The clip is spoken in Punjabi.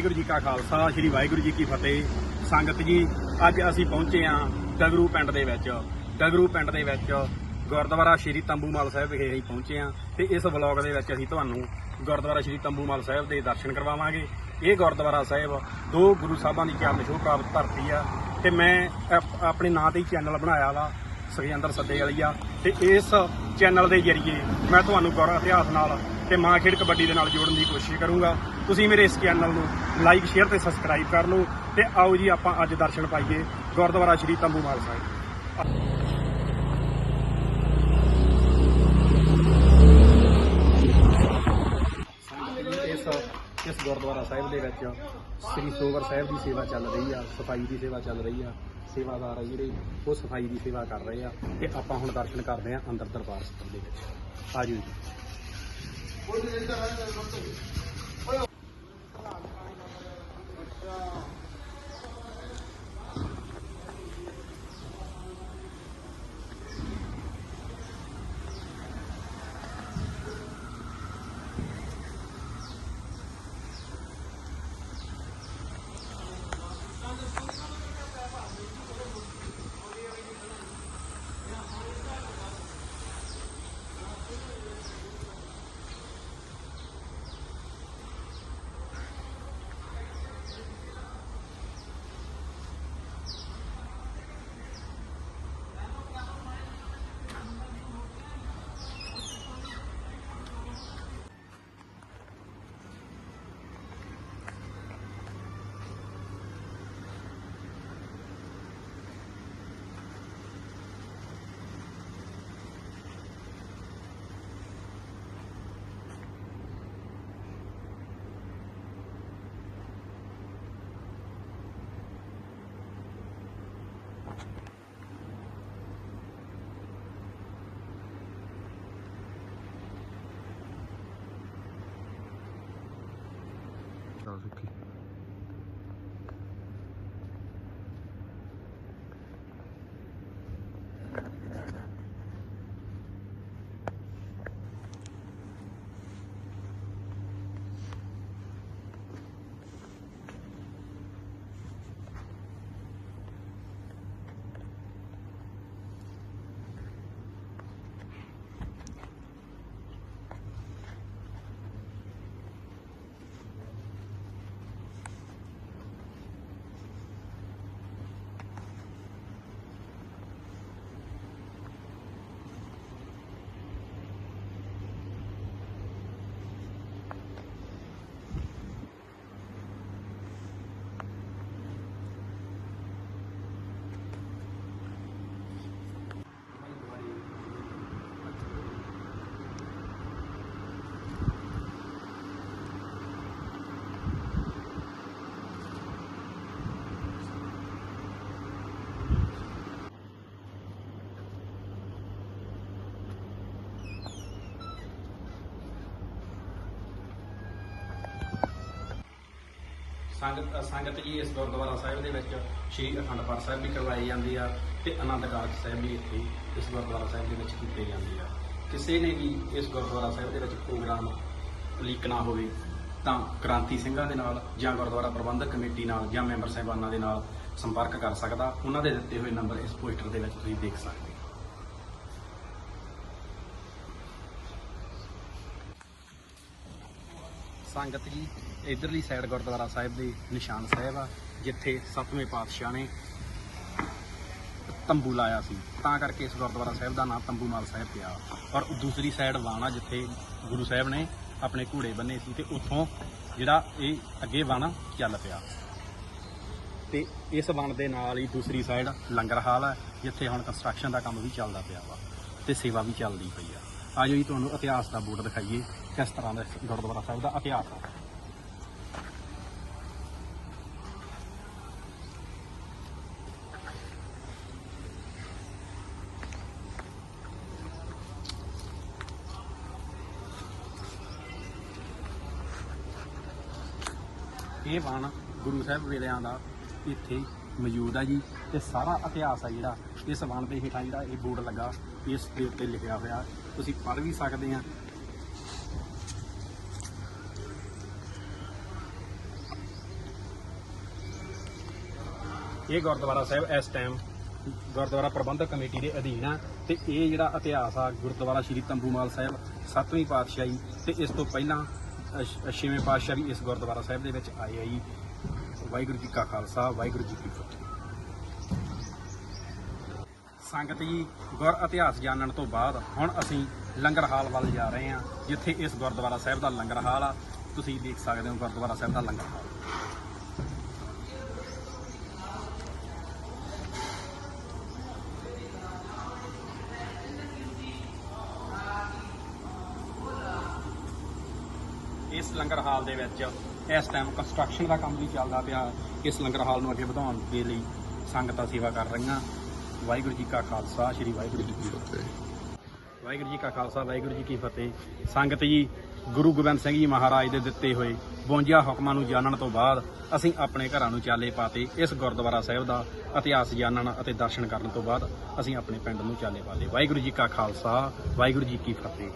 ਵਾਹਿਗੁਰੂ ਜੀ ਕਾ ਖਾਲਸਾ, ਸ੍ਰੀ ਵਾਹਿਗੁਰੂ ਜੀ ਕੀ ਫਤਿਹ। ਸੰਗਤ ਜੀ, ਅੱਜ ਅਸੀਂ ਪਹੁੰਚੇ ਹਾਂ ਡਗਰੂ ਪਿੰਡ ਦੇ ਵਿੱਚ। ਡਗਰੂ ਪਿੰਡ ਦੇ ਵਿੱਚ ਗੁਰਦੁਆਰਾ ਸ੍ਰੀ ਤੰਬੂਮਲ ਸਾਹਿਬ ਵਿਖੇ ਅਸੀਂ ਪਹੁੰਚੇ ਹਾਂ ਤੇ ਇਸ ਵਲੌਗ ਦੇ ਵਿੱਚ ਅਸੀਂ ਤੁਹਾਨੂੰ ਗੁਰਦੁਆਰਾ ਸ੍ਰੀ ਤੰਬੂਮਲ ਸਾਹਿਬ ਦੇ ਦਰਸ਼ਨ ਕਰਵਾਵਾਂਗੇ। ਇਹ ਗੁਰਦੁਆਰਾ ਸਾਹਿਬ ਦੋ ਗੁਰੂ ਸਾਹਿਬਾਂ ਦੀ ਚਰਨ ਛੋਹ ਪ੍ਰਾਪਤ ਧਰਤੀ ਆ ਤੇ ਮੈਂ ਆਪਣੇ ਨਾਂ ਤੇ ਹੀ ਚੈਨਲ ਬਣਾਇਆ ਵਾ। ਸੁਖਜਿੰਦਰ ਸੱਦੇ ਵਾਲੀ ਆ ਤੇ ਇਸ ਚੈਨਲ ਦੇ ਜ਼ਰੀਏ ਮੈਂ ਤੁਹਾਨੂੰ ਗੁਰ ਇਤਿਹਾਸ ਨਾਲ ਤੇ ਮਾਂ ਖੇਡ ਕਬੱਡੀ ਦੇ ਨਾਲ ਜੋੜਨ ਦੀ ਕੋਸ਼ਿਸ਼ ਕਰੂੰਗਾ। ਤੁਸੀਂ ਮੇਰੇ ਇਸ ਚੈਨਲ ਨੂੰ ਲਾਈਕ ਸ਼ੇਅਰ ਤੇ ਸਬਸਕ੍ਰਾਈਬ ਕਰ ਲਓ ਤੇ ਆਓ ਜੀ ਆਪਾਂ ਅੱਜ ਦਰਸ਼ਨ ਪਾਈਏ ਗੁਰਦੁਆਰਾ ਸ਼੍ਰੀ ਤੰਬੂ ਤੰਬੂਮਾਲ ਸਾਹਿਬ। ਇਸ ਗੁਰਦੁਆਰਾ ਸਾਹਿਬ ਦੇ ਵਿੱਚ ਸ੍ਰੀ ਸੋਵਰ ਸਾਹਿਬ ਦੀ ਸੇਵਾ ਚੱਲ ਰਹੀ ਆ, ਸਫ਼ਾਈ ਦੀ ਸੇਵਾ ਚੱਲ ਰਹੀ ਆ। ਸੇਵਾਦਾਰ ਆ ਜਿਹੜੇ, ਉਹ ਸਫ਼ਾਈ ਦੀ ਸੇਵਾ ਕਰ ਰਹੇ ਆ ਤੇ ਆਪਾਂ ਹੁਣ ਦਰਸ਼ਨ ਕਰਦੇ ਆ ਅੰਦਰ ਦਰਬਾਰ ਸਾਹਿਬ ਦੇ ਵਿੱਚ। ਆਜੋ ਜੀ। sağlık. ਸੰਗਤ ਸੰਗਤ ਜੀ ਇਸ ਗੁਰਦੁਆਰਾ ਸਾਹਿਬ ਦੇ ਵਿੱਚ ਸ਼੍ਰੀ ਅਖੰਡ ਪਾਠ ਸਾਹਿਬ ਵੀ ਕਰਵਾਈ ਜਾਂਦੀ ਆ ਤੇ ਆਨੰਦ ਕਾਰਜ ਸਾਹਿਬ ਵੀ ਇੱਥੇ ਇਸ ਗੁਰਦੁਆਰਾ ਸਾਹਿਬ ਦੇ ਵਿੱਚ ਕੀਤੇ ਜਾਂਦੇ ਆ। ਕਿਸੇ ਨੇ ਵੀ ਇਸ ਗੁਰਦੁਆਰਾ ਸਾਹਿਬ ਦੇ ਵਿੱਚ ਪ੍ਰੋਗਰਾਮ ਲੀਕ ਨਾ ਹੋਵੇ ਤਾਂ ਕ੍ਰਾਂਤੀ ਸਿੰਘਾਂ ਦੇ ਨਾਲ ਜਾਂ ਗੁਰਦੁਆਰਾ ਪ੍ਰਬੰਧਕ ਕਮੇਟੀ ਨਾਲ ਜਾਂ ਮੈਂਬਰ ਸਾਹਿਬਾਨਾਂ ਦੇ ਨਾਲ ਸੰਪਰਕ ਕਰ ਸਕਦਾ। ਉਹਨਾਂ ਦੇ ਦਿੱਤੇ ਹੋਏ ਨੰਬਰ ਇਸ ਪੋਸਟਰ ਦੇ ਵਿੱਚ ਤੁਸੀਂ ਦੇਖ ਸਕਦੇ ਹੋ। ਸੰਗਤ ਜੀ ਇਧਰਲੀ ਸਾਈਡ ਗੁਰਦੁਆਰਾ ਸਾਹਿਬ ਦੇ ਨਿਸ਼ਾਨ ਸਾਹਿਬ ਆ, ਜਿੱਥੇ ਸੱਤਵੇਂ ਪਾਤਸ਼ਾਹ ਨੇ ਤੰਬੂ ਲਾਇਆ ਸੀ। ਤਾਂ ਕਰਕੇ ਇਸ ਗੁਰਦੁਆਰਾ ਸਾਹਿਬ ਦਾ ਨਾਮ ਤੰਬੂਮਾਲ ਸਾਹਿਬ ਪਿਆ। ਔਰ ਦੂਸਰੀ ਸਾਈਡ ਵਾਣਾ ਜਿੱਥੇ ਗੁਰੂ ਸਾਹਿਬ ਨੇ ਆਪਣੇ ਘੋੜੇ ਬੰਨੇ ਸੀ ਤੇ ਉੱਥੋਂ ਜਿਹੜਾ ਇਹ ਅੱਗੇ ਵਾਣਾ ਚੱਲ ਪਿਆ। ਤੇ ਇਸ ਵਣ ਦੇ ਨਾਲ ਹੀ ਦੂਸਰੀ ਸਾਈਡ ਲੰਗਰ ਹਾਲ ਹੈ ਜਿੱਥੇ ਹੁਣ ਕੰਸਟਰਕਸ਼ਨ ਦਾ ਕੰਮ ਵੀ ਚੱਲਦਾ ਪਿਆ ਵਾ ਤੇ ਸੇਵਾ ਵੀ ਚੱਲਦੀ ਪਈ ਆ। ਆਜੋ ਜੀ, ਤੁਹਾਨੂੰ ਇਤਿਹਾਸ ਦਾ ਬੋਰਡ ਦਿਖਾਈਏ ਕਿਸ ਤਰ੍ਹਾਂ ਦਾ ਗੁਰਦੁਆਰਾ ਸਾਹਿਬ ਦਾ ਇਤਿਹਾਸ ਆ। ਇਹ ਵਣ ਗੁਰੂ ਸਾਹਿਬ ਵੇਲਿਆਂ ਦਾ ਇੱਥੇ ਮੌਜੂਦ ਆ ਜੀ। ਤੇ ਸਾਰਾ ਇਤਿਹਾਸ ਆ ਜਿਹੜਾ, ਇਸ ਵਣ ਦੇ ਹੇਠਾਂ ਜਿਹੜਾ ਇਹ ਬੋਰਡ ਲੱਗਾ, ਇਸ ਦੇ ਉੱਤੇ ਲਿਖਿਆ ਹੋਇਆ। ਤੁਸੀਂ ਪੜ੍ਹ ਵੀ ਸਕਦੇ ਆ। ਇਹ ਗੁਰਦੁਆਰਾ ਸਾਹਿਬ ਇਸ ਟਾਈਮ ਗੁਰਦੁਆਰਾ ਪ੍ਰਬੰਧਕ ਕਮੇਟੀ ਦੇ ਅਧੀਨ ਆ ਤੇ ਇਹ ਜਿਹੜਾ ਇਤਿਹਾਸ ਆ ਗੁਰਦੁਆਰਾ ਸ਼੍ਰੀ ਤੰਬੂਮਾਲ ਸਾਹਿਬ, ਸੱਤਵੀਂ ਪਾਤਸ਼ਾਹੀ, ਤੇ ਇਸ ਤੋਂ ਪਹਿਲਾਂ ਅਛ- ਛੇਵੇਂ ਪਾਤਸ਼ਾਹ ਵੀ ਇਸ ਗੁਰਦੁਆਰਾ ਸਾਹਿਬ ਦੇ ਵਿੱਚ ਆਏ ਆ ਜੀ। ਵਾਹਿਗੁਰੂ ਜੀ ਕਾ ਖਾਲਸਾ, ਵਾਹਿਗੁਰੂ ਜੀ ਕੀ ਫਤਿਹ। ਸੰਗਤ ਜੀ, ਗੁਰ ਇਤਿਹਾਸ ਜਾਣਨ ਤੋਂ ਬਾਅਦ ਹੁਣ ਅਸੀਂ ਲੰਗਰ ਹਾਲ ਵੱਲ ਜਾ ਰਹੇ ਹਾਂ, ਜਿੱਥੇ ਇਸ ਗੁਰਦੁਆਰਾ ਸਾਹਿਬ ਦਾ ਲੰਗਰ ਹਾਲ ਆ। ਤੁਸੀਂ ਦੇਖ ਸਕਦੇ ਹੋ ਗੁਰਦੁਆਰਾ ਸਾਹਿਬ ਦਾ ਲੰਗਰ ਹਾਲ। ਇਸ ਲੰਗਰ ਹਾਲ ਦੇ ਵਿੱਚ ਇਸ ਟਾਈਮ ਕੰਸਟਰਕਸ਼ਨ ਦਾ ਕੰਮ ਵੀ ਚੱਲਦਾ ਪਿਆ ਇਸ ਲੰਗਰ ਹਾਲ ਨੂੰ ਅੱਗੇ ਵਧਾਉਣ ਦੇ ਲਈ ਸੰਗਤਾਂ ਸੇਵਾ ਕਰ ਰਹੀਆਂ। ਵਾਹਿਗੁਰੂ ਜੀ ਕਾ ਖਾਲਸਾ ਸ੍ਰੀ ਵਾਹਿਗੁਰੂ ਜੀ ਕੀ ਫਤਿਹ। ਵਾਹਿਗੁਰੂ ਜੀ ਕਾ ਖਾਲਸਾ ਵਾਹਿਗੁਰੂ ਜੀ ਕੀ ਫਤਿਹ। ਸੰਗਤ ਜੀ ਗੁਰੂ ਗੋਬਿੰਦ ਸਿੰਘ ਜੀ ਮਹਾਰਾਜ ਦੇ ਦਿੱਤੇ ਹੋਏ 52 ਹੁਕਮਾਂ ਨੂੰ ਜਾਣਨ ਤੋਂ ਬਾਅਦ ਅਸੀਂ ਆਪਣੇ ਘਰਾਂ ਨੂੰ ਚਾਲੇ ਪਾਤੇ ਇਸ ਗੁਰਦੁਆਰਾ ਸਾਹਿਬ ਦਾ ਇਤਿਹਾਸ ਜਾਣਨ ਅਤੇ ਦਰਸ਼ਨ ਕਰਨ ਤੋਂ ਬਾਅਦ ਅਸੀਂ ਆਪਣੇ ਪਿੰਡ ਨੂੰ ਚਾਲੇ ਪਾਤੇ। ਵਾਹਿਗੁਰੂ ਜੀ ਕਾ ਖਾਲਸਾ ਵਾਹਿਗੁਰੂ ਜੀ ਕੀ ਫਤਿਹ।